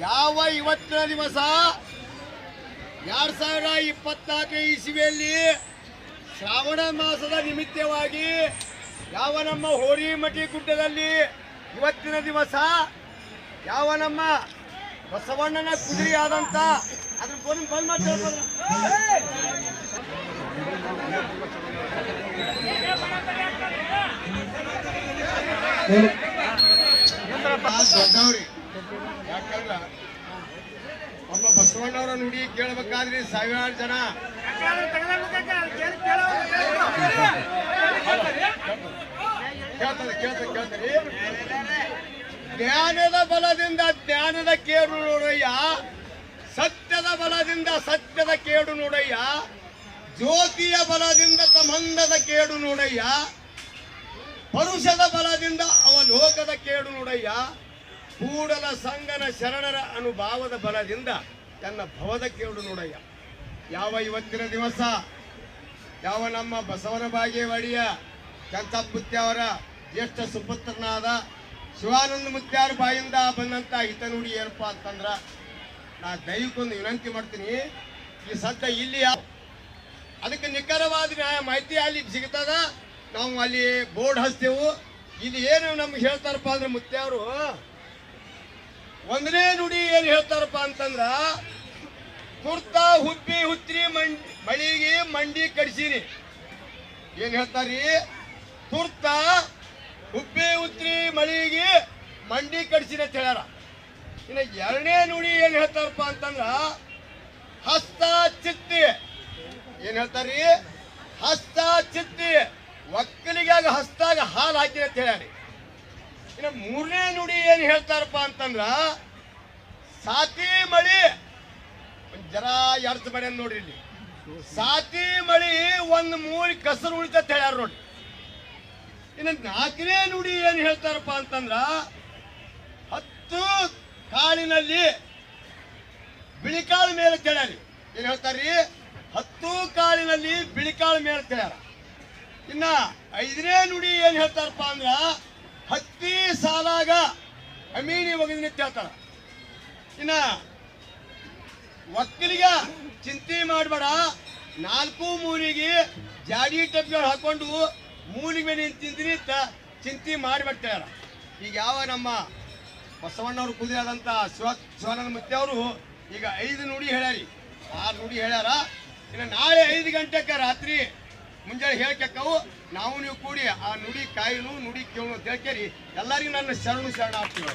ಯಾವ ಇವತ್ತಿನ ದಿವಸ ಎರಡ್ ಸಾವಿರ ಇಪ್ಪತ್ನಾಲ್ಕನೇ ಇಸವಿಯಲ್ಲಿ ಶ್ರಾವಣ ಮಾಸದ ನಿಮಿತ್ತವಾಗಿ ಯಾವ ನಮ್ಮ ಹೋರಿಮಠಿ ಗುಡ್ಡದಲ್ಲಿ ಇವತ್ತಿನ ದಿವಸ ಯಾವ ನಮ್ಮ ಬಸವಣ್ಣನ ಕುದುರೆ ಆದಂತ ಅದ್ರ ಬಂದು ಬಂದ್ ಮಾಡ್ತಾರೆ ದೊಡ್ಡವ್ರಿ ಯಾಕಂದ್ರ ಒಬ್ಬ ಬಸವಣ್ಣವರ ನುಡಿ ಕೇಳಬೇಕಾದ್ರೆ ಸಾವಿರಾರು ಜನ. ಕೇಳ್ತದೆ ಜ್ಞಾನದ ಬಲದಿಂದ ಜ್ಞಾನದ ಕೇಡು ನೋಡಯ್ಯ. ಸತ್ಯದ ಬಲದಿಂದ ಸತ್ಯದ ಕೇಡು ನೋಡಯ್ಯ. ಜ್ಯೋತಿಯ ಬಲದಿಂದ ತಮಂದದ ಕೇಡು ನೋಡಯ್ಯ. ಪರುಷದ ಬಲದಿಂದ ಅವ ಲೋಕದ ಕೇಡು ನೋಡಯ್ಯ. ಕೂಡಲ ಸಂಗನ ಶರಣರ ಅನುಭಾವದ ಬಲದಿಂದ ತನ್ನ ಭವದ ಕೇಳು ನೋಡಯ್ಯ. ಯಾವ ಇವತ್ತಿನ ದಿವಸ? ಯಾವ ನಮ್ಮ ಬಸವನ ಬಾಗೇವಾಡಿಯ ಕಂತಾಪುತ್ತಿ ಅವರ ಜ್ಯೇಷ್ಠ ಸುಪುತ್ರನಾದ ಶಿವಾನಂದ ಮುತ್ಯಾರ ಬಾಯಿಂದ ಬಂದಂತ ಹಿತನುಡಿ ಏನಪ್ಪ ಅಂತಂದ್ರ, ನಾ ದೈವಕ್ಕೊಂದು ವಿನಂತಿ ಮಾಡ್ತೀನಿ, ಈ ಸದ್ಯ ಇಲ್ಲಿ ಅದಕ್ಕೆ ನಿಖರವಾದ ಮಾಹಿತಿ ಅಲ್ಲಿ ಸಿಗ್ತದ, ನಾವು ಅಲ್ಲಿ ಬೋರ್ಡ್ ಹಚ್ತೇವು. ಇಲ್ಲಿ ಏನು ನಮ್ಗೆ ಹೇಳ್ತಾರಪ್ಪ ಅಂದ್ರೆ ಮುತ್ಯಾವರು ಒಂದನೇ ನುಡಿ ಏನು ಹೇಳ್ತಾರಪ್ಪ ಅಂತಂದ್ರ, ಕುರ್ತಾ, ಹುಬ್ಬಿ, ಹುತ್ರಿ ಮಳಿಗೆ ಮಂಡಿ ಕಡಿಸಿರಿ ಏನ್ ಹೇಳ್ತಾರಿ? ಕುರ್ತಾ, ಹುಬ್ಬಿ, ಹುತ್ರಿ, ಮಳಿಗೆ ಮಂಡಿ ಕಡಿಸಿರಿ ಅಂತ ಹೇಳ್ಯಾರ. ಇನ್ನು ಎರಡನೇ ನುಡಿ ಏನ್ ಹೇಳ್ತಾರಪ್ಪ ಅಂತಂದ್ರ, ಹಸ್ತ ಚಿತ್ತಿ. ಏನ್ ಹೇಳ್ತಾರಿ? ಹಸ್ತ ಚಿತ್ತಿ. ಒಕ್ಕಲಿಗಾಗ ಹಸ್ತಾಗ ಹಾಲು ಹಾಕಿ ಅಂತ ಹೇಳ್ಯಾರಿ. ಇನ್ನು ಮೂರನೇ ನುಡಿ ಏನು ಹೇಳ್ತಾರಪ್ಪ ಅಂತಂದ್ರ, ಸಾತಿ ಮಳಿ ಜರ ಎರ್ಚ ಮಳೆ ನೋಡ್ರಿ ಇಲ್ಲಿ. ಸಾತಿ ಮಳಿ ಒಂದು ಮೂರಿ ಕಸರು ಉಳಿತ ಹೇಳ್ಯಾರ ನೋಡಿ ಇನ್ನು ನಾಲ್ಕನೇ ನುಡಿ ಏನು ಹೇಳ್ತಾರಪ್ಪ ಅಂತಂದ್ರ, ಹತ್ತು ಕಾಳಿನಲ್ಲಿ ಬಿಳಿಕಾಳು ಮೇಲೆ ಹೇಳ್ಯಾರಿ. ಏನ್ ಹೇಳ್ತಾರ್ರಿ? ಹತ್ತು ಕಾಳಿನಲ್ಲಿ ಬಿಳಿಕಾಳು ಮೇಲೆ ಹೇಳ್ಯಾರ. ಇನ್ನ ಐದನೇ ನುಡಿ ಏನು ಹೇಳ್ತಾರಪ್ಪ ಅಂದ್ರ ಹತ್ತಿ ಸಾಲಾಗ ಅಮೀನಿ ಒಗದಿನ ಹೇಳ್ತಾರ ಇನ್ನ ಒಕ್ಕಲಿಗ ಚಿಂತೆ ಮಾಡಬೇಡ. ನಾಲ್ಕು ಮೂಲಿಗೆ ಜಾಡಿ ಟಬ್ಗಳು ಹಾಕೊಂಡು ಮೂಲಿಗೆ ಮೇಲೆ ನಿಂತಿಂತೀನಿ ಚಿಂತೆ ಮಾಡಿಬಿಡ್ತಾರ ಈಗ ಯಾವ ನಮ್ಮ ಬಸವಣ್ಣವ್ರು ಕುದಿಯಾದಂಥ ಶಿವ ಶಿವಾನಂದ ಮುತ್ತೆ ಅವರು ಈಗ ಐದು ನುಡಿ ಹೇಳ್ಯಾರಿ. ಆರು ನುಡಿ ಹೇಳ್ಯಾರ. ಇನ್ನು ನಾಳೆ ಐದು ಗಂಟೆಗೆ ರಾತ್ರಿ ಮುಂಜಾನೆ ಹೇಳ್ಕವು ನಾವು ನೀವು ಕೂಡಿ ಆ ನುಡಿ ಕಾಯಿನು ನುಡಿ ಕೇಳು ಅಂತ ಎಲ್ಲರಿಗೂ ನನ್ನ ಶರಣು ಶರಣ ಆಗ್ತೀವಿ